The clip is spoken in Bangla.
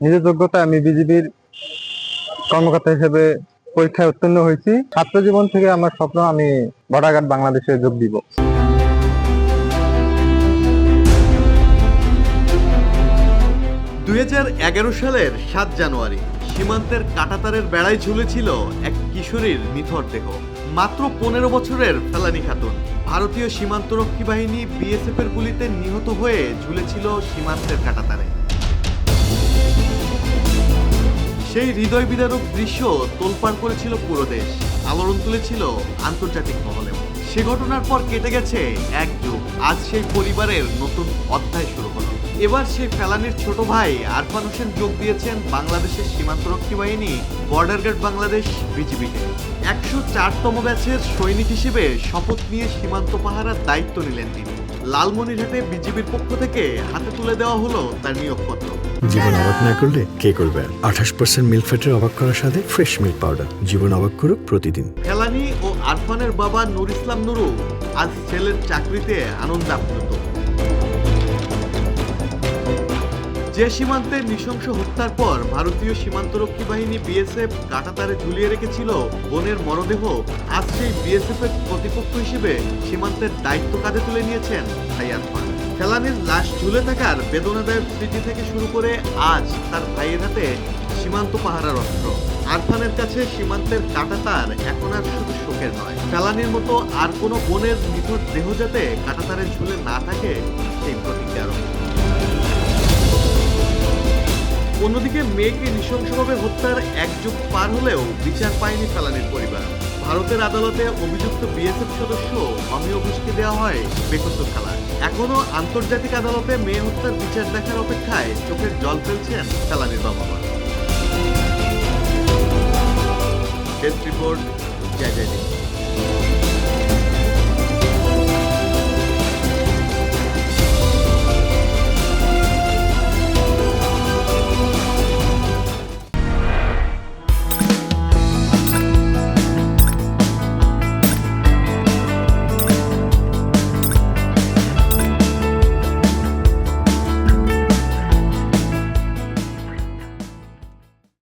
নিজের যোগ্যতা আমি বিজিবির কর্মকর্তা হিসেবে পরীক্ষায় উত্তীর্ণ হয়েছি। ছাত্র জীবন থেকে আমার স্বপ্ন, আমি বর্ডার গার্ড বাংলাদেশে যোগ দিব। দুই সালের সাত জানুয়ারি, সীমান্তের কাটাতারের বেড়ায় ঝুলেছিল এক কিশোরীর নিথর দেহ। মাত্র পনেরো বছরের ফেলানি খাতুন। ভারতীয় সীমান্তরক্ষী বাহিনী বিএসএফ এর গুলিতে নিহত হয়ে ঝুলেছিল সীমান্তের কাটাতারে। সেই হৃদয় বিদারক দৃশ্য তোলপাড় করেছিল পুরো দেশ। আলোড়ন তুলেছিল আন্তর্জাতিক মহলে। সে ঘটনার পর কেটে গেছে এক যুগ। আজ সেই পরিবারের নতুন অধ্যায় শুরু হলো। এবার সেই ফেলানির ছোট ভাই আরফান হোসেন যোগ দিয়েছেন বাংলাদেশের সীমান্তরক্ষী বাহিনী, বর্ডার গার্ড বাংলাদেশ বিজিবিতে একশো চারতম ব্যাচের সৈনিক হিসেবে শপথ নিয়ে সীমান্ত পাহারার দায়িত্ব নিলেন তিনি। লালমনিরহাটে বিজিবির পক্ষ থেকে হাতে তুলে দেওয়া হলো তার নিয়োগপত্র। জীবন অবাক না করলে কে করবে আঠাশ পার্সেন্ট মিল্ক ফ্যাটের অবাক করার সাথে ফ্রেশ মিল্ক পাউডার জীবন অবাক করুক প্রতিদিন। ফেলানি ও আরফানের বাবা নুর ইসলাম নুরু আজ ছেলের চাকরিতে আনন্দ আপ্লুত যে সীমান্তে নৃশংস হত্যার পর ভারতীয় সীমান্তরক্ষী বাহিনী বিএসএফ কাটাতারে ঝুলিয়ে রেখেছিল বোনের মরদেহ, আজ সেই বিএসএফ এর প্রতিপক্ষ হিসেবে সীমান্তের দায়িত্ব কাঁধে তুলে নিয়েছেন আরফান। ফেলানির লাশ ঝুলে থাকার বেদনাদায়ক স্মৃতি থেকে শুরু করে আজ তার ভাইয়ের হাতে সীমান্ত পাহারার অস্ত্র। আরফানের কাছে সীমান্তের কাটাতার এখন আর শুধু শোকের নয়। ফেলানির মতো আর কোনো বোনের নিখোঁজ দেহ যাতে কাটাতারে ঝুলে না থাকে, সেই প্রতিজ্ঞার অন্যদিকে মেয়েকে নৃশংসভাবে হত্যার এক যুগ পার হলেও বিচার পায়নি ফেলানির পরিবার। ভারতের আদালতে অভিযুক্ত বিএসএফ সদস্য অমিয় ঘোষকে দেওয়া হয় বেকত্ব খেলা এখনও আন্তর্জাতিক আদালতে মেয়ে হত্যার বিচার দেখার অপেক্ষায় চোখের জল ফেলছেন খেলানির বাবা মা। ডেস্ক রিপোর্ট জয় জয়